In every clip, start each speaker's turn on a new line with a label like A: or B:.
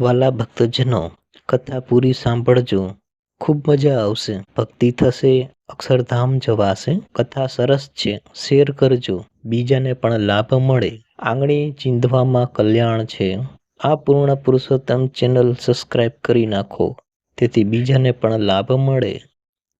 A: વાલા ભક્તજનો કથા પૂરી સાંભળજો. ખૂબ મજા આવશે. ભક્તિ થશે, અક્ષરધામ જવાશે. કથા સરસ છે. શેર કરજો. બીજાને પણ લાભ મળે. આંગળી ચીંધવામાં કલ્યાણ છે. આ પૂર્ણ પુરુષોત્તમ ચેનલ સબસ્ક્રાઇબ કરી નાખો. તેથી બીજાને પણ લાભ મળે.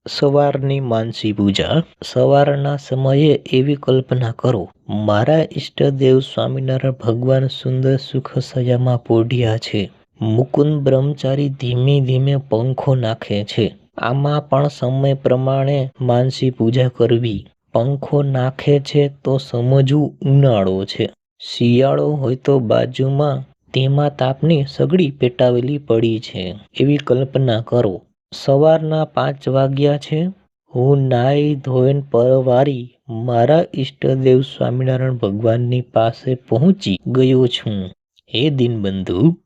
A: સવારની માનસી પૂજા. સવારના સમયે એવી કલ્પના કરો. મારા ઈષ્ટદેવ સ્વામિનારાયણ ભગવાન સુંદર સુખ સજામાં પોઢિયા છે. મુકુંદ બ્રહ્મચારી ધીમે ધીમે પંખો નાખે છે. આમાં પણ સમય પ્રમાણે માનસી પૂજા કરવી. પંખો નાખે છે તો સમજવું ઉનાળો છે. શિયાળો હોય તો બાજુમાં તેમાં તાપની સગડી પેટાવેલી પડી છે. એવી કલ્પના કરો. સવારના પાંચ વાગ્યા છે. હું નાઈ ધોઈન પરવારી મારા ઈષ્ટદેવ સ્વામિનારાયણ ભગવાનની પાસે પહોંચી ગયો છું. હે દીનબંધુ!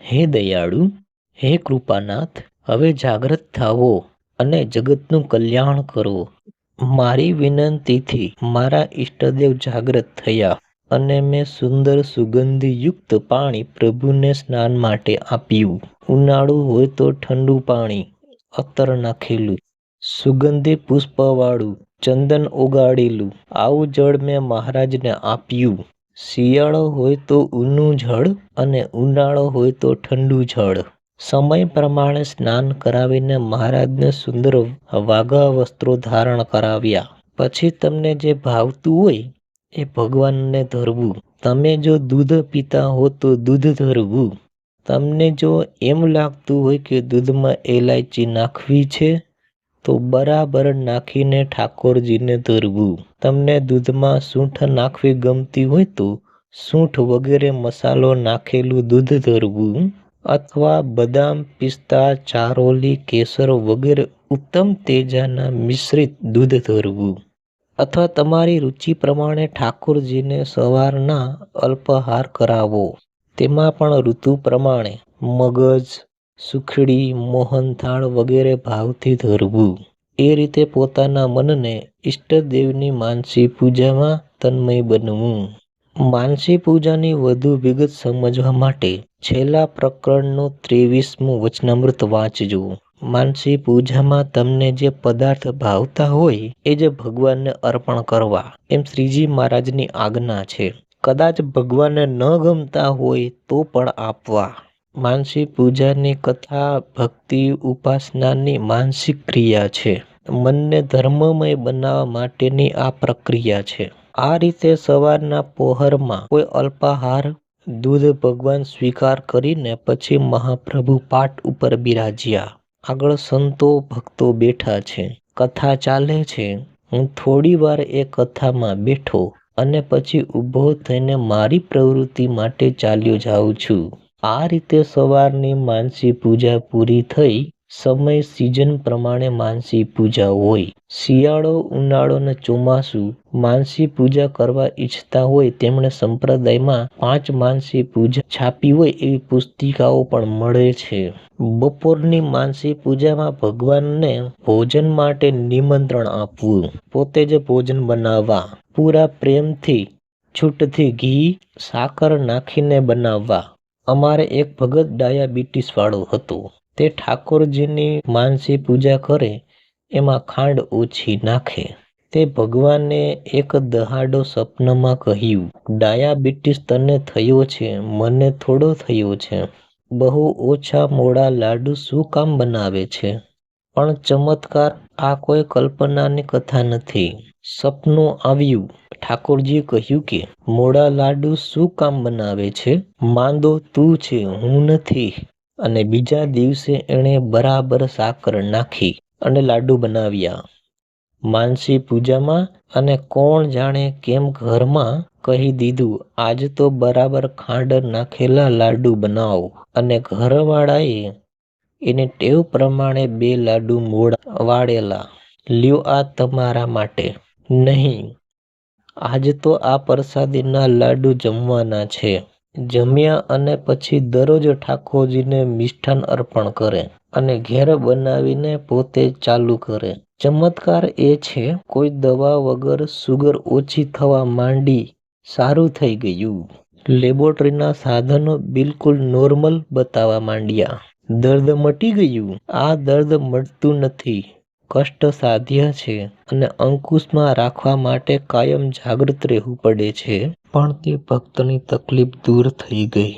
A: હે દયાળુ, હે કૃપાનાથ, હવે જાગૃત થાવો અને જગતનું કલ્યાણ કરો. મારી વિનંતીથી મારા ઈષ્ટદેવ જાગૃત થયા અને મેં સુંદર સુગંધયુક્ત પાણી પ્રભુને સ્નાન માટે આપ્યું. ઉનાળુ હોય તો ઠંડુ પાણી અત્તર નાખેલું, સુગંધી પુષ્પવાળું, ચંદન ઓગાળેલું, આવું જળ મેં મહારાજને આપ્યું. શિયાળો હોય તો ઊનું જળ અને ઉનાળો હોય તો ઠંડુ જળ. સમય પ્રમાણે સ્નાન કરાવીને મહારાજને સુંદર વાઘા વસ્ત્રો ધારણ કરાવ્યા. પછી તમને જે ભાવતું હોય એ ભગવાનને ધરવું. તમે જો દૂધ પીતા હો તો દૂધ ધરવું. તમને જો એમ લાગતું હોય કે દૂધમાં એલાયચી નાખવી છે તો બરાબર નાખીને ઠાકોરજીને ધરવું. તમને દૂધમાં સૂંઠ નાખવી ગમતી હોય તો સૂંઠ વગેરે મસાલો નાખેલું દૂધ ધરવું અથવા બદામ પિસ્તા, ચારોલી, કેસર વગેરે ઉત્તમ તેજાના મિશ્રિત દૂધ ધરવું. અથવા તમારી રુચિ પ્રમાણે ઠાકોરજીને સવારના અલ્પાહાર કરાવો. તેમાં પણ ઋતુ પ્રમાણે મગજ સુખડી મોહનથાળ વગેરે ભાવથી ધરવું. એ રીતે પોતાના મનને ઈષ્ટદેવની માનસી પૂજામાં તન્મય બનવું. માનસી પૂજાની વધુ વિગત સમજવા માટે છેલ્લા પ્રકરણનું ત્રેવીસમું વચનામૃત વાંચજો. માનસી પૂજામાં તમને જે પદાર્થ ભાવતા હોય એ જ ભગવાનને અર્પણ કરવા. એમ શ્રીજી મહારાજની આજ્ઞા છે. કદાચ ભગવાનને ન ગમતા હોય તો પણ આપવા. માનસી પૂજાની કથા, ભક્તિ, ઉપાસનાની માનસિક ક્રિયા છે. મનને ધર્મમય બનાવવા માટેની આ પ્રક્રિયા છે. આ રીતે સવારના પહોરમાં કોઈ અલ્પાહાર, દૂધ ભગવાન સ્વીકાર કરીને પછી મહાપ્રભુ પાઠ ઉપર બિરાજ્યા. આગળ સંતો, ભક્તો બેઠા છે. કથા ચાલે છે. હું થોડી વાર એ કથામાં બેઠો અને પછી ઊભો થઈને મારી પ્રવૃત્તિ માટે ચાલ્યો જાઉં છું. આ રીતે સવારની માનસી પૂજા પૂરી થઈ, સમય સિઝન પ્રમાણે માનસી પૂજા હોય. શિયાળો, ઉનાળો અને ચોમાસું માનસી પૂજા કરવા ઈચ્છતા હોય તેમણે સંપ્રદાયમાં પાંચ માનસી પૂજા છાપી હોય એવી પુસ્તિકાઓ પણ મળે છે. બપોરની માનસી પૂજામાં ભગવાનને ભોજન માટે નિમંત્રણ આપવું. પોતે જ ભોજન બનાવવા, પૂરા પ્રેમથી, છૂટથી ઘી, સાકર નાખીને બનાવવા. અમારે એક ભગત ડાયાબિટીસ વાળો હતો. તે ઠાકોરજીની માનસી પૂજા કરે, એમાં ખાંડ ઓછી નાખે. તે ભગવાને એક દહાડો સપનમાં કહ્યું, ડાયાબિટીસ તને થયો છે, મને થોડો થયો છે. બહુ ઓછા મોડા લાડુ શું કામ બનાવે છે પણ ચમત્કાર આ કોઈ કલ્પનાની કથા નથી. સપનું આવ્યું. ઠાકોરજીએ કહ્યું કે, મોડા લાડુ શું કામ બનાવે છે? માંદો તું છે, હું નથી. અને બીજા દિવસે એણે બરાબર સાકર નાખી અને લાડુ બનાવ્યા. માનસી પૂજામાં અને કોણ જાણે કેમ ઘરમાં કહી દીધું, આજ તો બરાબર ખાંડ નાખેલા લાડુ બનાવો. અને ઘરવાળાએ એને ટેવ પ્રમાણે બે લાડુ મોડા વાળેલા. લ્યો આ તમારા માટે. નહીં. આજ તો આ પ્રસાદીના લાડુ જમવાના છે. જમ્યા અને પછી દરરોજ ઠાકોરજીને મિષ્ઠાન અર્પણ કરે અને ઘેર બનાવીને પોતે ચાલુ કરે. ચમત્કાર એ છે, કોઈ દવા વગર સુગર ઓછી થવા માંડી સારું થઈ ગયું. લેબોરેટરીના સાધનો બિલકુલ નોર્મલ બતાવવા માંડ્યા. દર્દ મટી ગયું. આ દર્દ મટતું નથી. કષ્ટ સાધ્ય છે અને અંકુશમાં રાખવા માટે કાયમ જાગૃત રહેવું પડે છે. પણ તે ભક્તની તકલીફ દૂર થઈ ગઈ.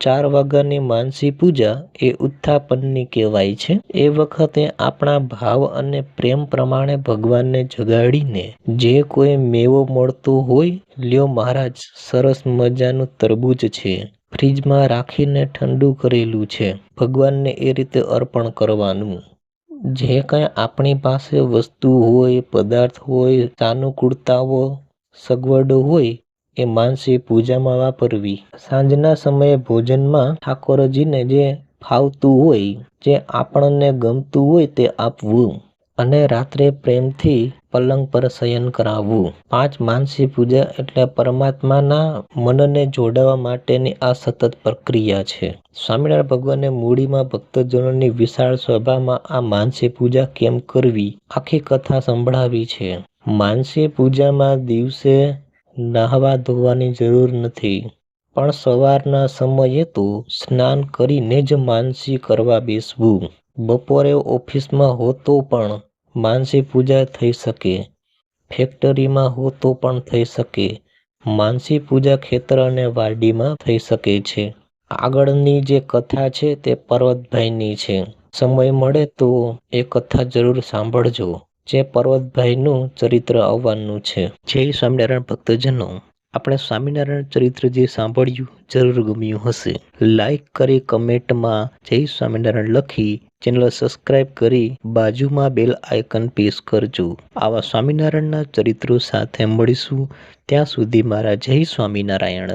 A: ચાર વાગ્યાની માનસી પૂજા એ ઉત્થાપનની કહેવાય છે. એ વખતે આપણા ભાવ અને પ્રેમ પ્રમાણે ભગવાનને જગાડીને જે કોઈ મેવો મળતો હોય, લ્યો મહારાજ, સરસ મજાનું તરબૂચ છે. ફ્રીજમાં રાખીને ઠંડુ કરેલું છે. ભગવાનને એ રીતે અર્પણ કરવાનું. જે કાંઈ આપણી પાસે વસ્તુ હોય, પદાર્થ હોય સાનુકૂળતાઓ સગવડો હોય, એ માનસી પૂજામાં વાપરવી. સાંજના સમયે ભોજનમાં ઠાકોરજીને જે ફાવતું હોય, જે આપણને ગમતું હોય તે આપવું. અને રાત્રે પ્રેમથી પલંગ પર શયન કરાવવું. પાંચ માનસી પૂજા એટલે પરમાત્માના મનને જોડાવા માટેની આ સતત પ્રક્રિયા છે. સ્વામિનારાયણ ભગવાનને મૂડીમાં ભક્તજનોની વિશાળ સભામાં આ માનસી પૂજા કેમ કરવી? આખી કથા સંભળાવી છે. માનસી પૂજામાં દિવસે નહાવા ધોવાની જરૂર નથી. પણ સવારના સમયે તો સ્નાન કરીને જ માનસી કરવા બેસવું. બપોરે ઓફિસમાં હોતો પણ માનસી પૂજા થઈ શકે. ફેક્ટરીમાં હો તો પણ થઈ શકે. માનસી પૂજા ખેતર અને વાડીમાં થઈ શકે છે. આગળની જે કથા છે તે પર્વતભાઈની છે. સમય મળે તો એ કથા જરૂર સાંભળજો. જે પર્વતભાઈનું ચરિત્ર આવવાનું છે. જય સ્વામિનારાયણ ભક્તજનો. આપણે સ્વામિનારાયણ ચરિત્ર જે સાંભળ્યું જરૂર ગમ્યું હશે. લાઈક કરી કમેન્ટમાં જય સ્વામિનારાયણ લખી, ચેનલ સબસ્ક્રાઈબ કરી બાજુમાં બેલ આઇકન પ્રેસ કરજો. આવા સ્વામિનારાયણના ચરિત્રો સાથે મળીશું. ત્યાં સુધી મારા જય સ્વામિનારાયણ.